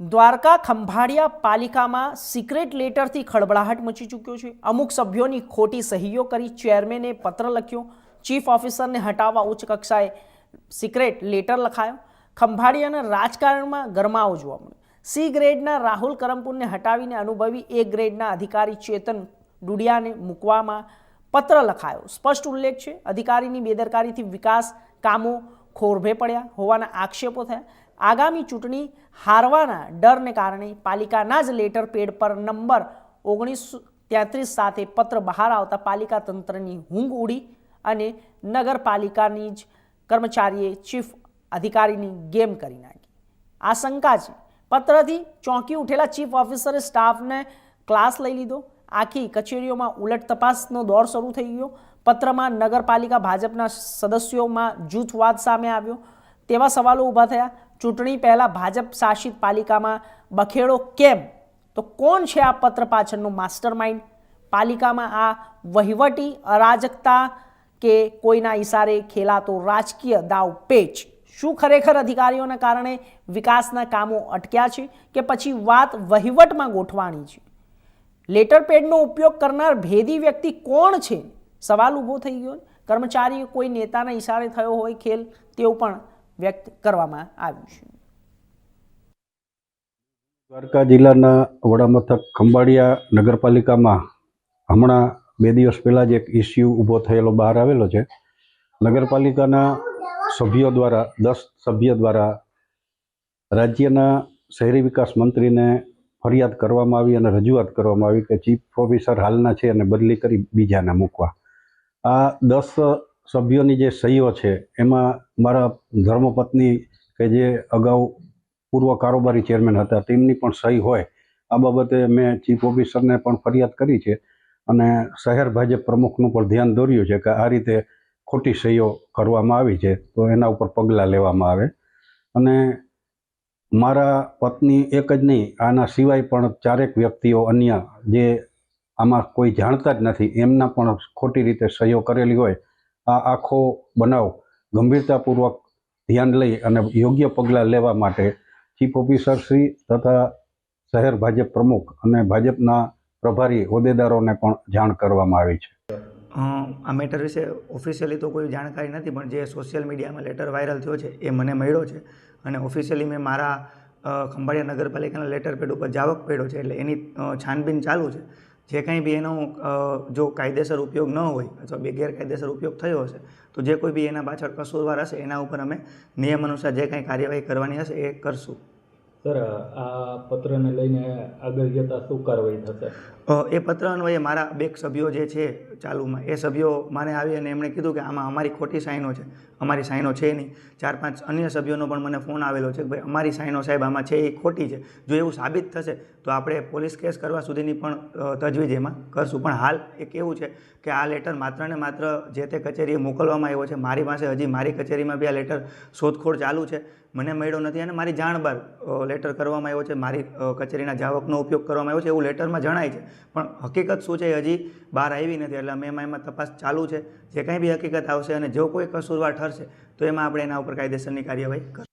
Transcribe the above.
દ્વારકા ખંભાળિયા પાલિકામાં સિક્રેટ લેટરથી ખળબળાહટ મચી ચૂક્યો છે. અમુક સભ્યોની ખોટી સહીઓ કરી ચેરમેને પત્ર લખ્યો. ચીફ ઓફિસરને હટાવવા ઉચ્ચ કક્ષાએ સિક્રેટ લેટર લખાયો. ખંભાળિયાના રાજકારણમાં ગરમાવો જોવા મળ્યો. સી ગ્રેડના રાહુલ કરમપુરને હટાવીને અનુભવી એ ગ્રેડના અધિકારી ચેતન ડુડિયાને મૂકવામાં પત્ર લખાયો. સ્પષ્ટ ઉલ્લેખ છે, અધિકારીની બેદરકારીથી વિકાસ કામો ખોરભે પડ્યા હોવાના આક્ષેપો થયા. આગામી ચૂંટણી હારવાના ડરને કારણે પાલિકાના જ લેટર પેડ પર નંબર ઓગણીસો તેત્રીસ સાથે પત્ર બહાર આવતા પાલિકા તંત્રની ઊંઘ ઉડી અને નગરપાલિકાની જ કર્મચારીએ ચીફ અધિકારીની ગેમ કરી નાખી. આશંકા છે. પત્રથી ચોંકી ઉઠેલા ચીફ ઓફિસરે સ્ટાફને ક્લાસ લઈ લીધો. આખી કચેરીઓમાં ઉલટ તપાસનો દોર શરૂ થઈ ગયો. પત્રમાં નગરપાલિકા ભાજપના સદસ્યોમાં જૂથવાદ સામે આવ્યો. તેવા સવાલો ઊભા થયા. ચૂંટણી પહેલાં ભાજપ શાસિત પાલિકામાં બખેડો કેમ? તો કોણ છે આ પત્ર પાછળનું માસ્ટર માઇન્ડ પાલિકામાં આ વહીવટી અરાજકતા કે કોઈના ઈશારે ખેલાતો રાજકીય દાવ પેચ? શું ખરેખર અધિકારીઓના કારણે વિકાસના કામો અટક્યા છે કે પછી વાત વહીવટમાં ગોઠવાની છે? લેટર પેડનો ઉપયોગ કરનાર ભેદી વ્યક્તિ કોણ છે? સવાલ ઊભો થઈ ગયો કર્મચારી કોઈ નેતાના ઈશારે થયો હોય ખેલ તેવું પણ વ્યક્ત કરવામાં આવ્યું છે. દ્વારકા જિલ્લાના વડામથક ખંભાળિયા નગરપાલિકામાં હમણાં બે દિવસ પહેલાં જ એક ઇસ્યુ ઊભો થયેલો બહાર આવેલો છે. નગરપાલિકાના સભ્યો દ્વારા, દસ સભ્ય દ્વારા રાજ્યના શહેરી વિકાસ મંત્રીને ફરિયાદ કરવામાં આવી અને રજૂઆત કરવામાં આવી કે ચીફ ઓફિસર હાલના છે અને બદલી કરી બીજાને મૂકવા. આ દસ સભ્યોની જે સહીઓ છે, એમાં મારા ધર્મપત્ની કે જે અગાઉ પૂર્વ કારોબારી ચેરમેન હતા, તેમની પણ સહી હોય. આ બાબતે મેં ચીફ ઓફિસરને પણ ફરિયાદ કરી છે અને શહેર ભાજપ પ્રમુખનું પણ ધ્યાન દોર્યું છે કે આ રીતે ખોટી સહીઓ કરવામાં આવી છે, તો એના ઉપર પગલાં લેવામાં આવે. અને મારા પત્ની એક જ નહીં, આના સિવાય પણ ચારેક વ્યક્તિઓ અન્ય જે આમાં કોઈ જાણતા જ નથી, એમના પણ ખોટી રીતે સહીઓ કરેલી હોય આ આખો બનાવ ગંભીરતાપૂર્વક ધ્યાન લઈ અને યોગ્ય પગલાં લેવા માટે ચીફ ઓફિસર શ્રી તથા શહેર ભાજપ પ્રમુખ અને ભાજપના પ્રભારી હોદ્દેદારોને પણ જાણ કરવામાં આવી છે. આ મેટર વિશે ઓફિશિયલી તો કોઈ જાણકારી નથી, પણ જે સોશિયલ મીડિયામાં લેટર વાયરલ થયો છે, એ મને મળ્યો છે. અને ઓફિશિયલી મેં મારા ખંભાળિયા નગરપાલિકાના લેટર પેડ ઉપર જાવક પડ્યો છે, એટલે એની છાનબીન ચાલુ છે. જે કંઈ બી એનો જો કાયદેસર ઉપયોગ ન હોય અથવા બે ગેરકાયદેસર ઉપયોગ થયો હશે, તો જે કોઈ બી એના પાછળ કસૂરવાર હશે, એના ઉપર અમે નિયમ અનુસાર જે કંઈ કાર્યવાહી કરવાની હશે એ કરશું. સર, આ પત્રને લઈને આગળ જતાં શું કાર્યવાહી થશે? એ પત્ર અન્વયે મારા બે સભ્યો જે છે ચાલુમાં, એ સભ્યો મને આવી અને એમણે કીધું કે આમાં અમારી ખોટી સાઈનો છે, અમારી સાઈનો છે નહીં. ચાર પાંચ અન્ય સભ્યોનો પણ મને ફોન આવેલો છે કે ભાઈ અમારી સાઈનો સાહેબ આમાં છે, એ ખોટી છે. જો એવું સાબિત થશે તો આપણે પોલીસ કેસ કરવા સુધીની પણ તજવીજ એમાં કરશું. પણ હાલ એક એવું છે કે આ લેટર માત્ર ને માત્ર જે તે કચેરીએ મોકલવામાં આવ્યો છે, મારી પાસે હજી મારી કચેરીમાં બી આ લેટર શોધખોળ ચાલુ છે. મને મળ્યો નથી અને મારી જાણ બહાર લેટર કરવામાં આવ્યો છે. મારી કચેરીના જાવકનો ઉપયોગ કરવામાં આવ્યો છે એવું લેટરમાં જણાય છે. પણ હકીકત શું છે હજી બહાર આવી નથી એટલે અમે એમાં એમાં તપાસ ચાલુ છે. જે કંઈ બી હકીકત આવશે અને જો કોઈ કસૂરવાર ઠરશે તો એમાં આપણે એના ઉપર કાયદેસરની કાર્યવાહી કરશું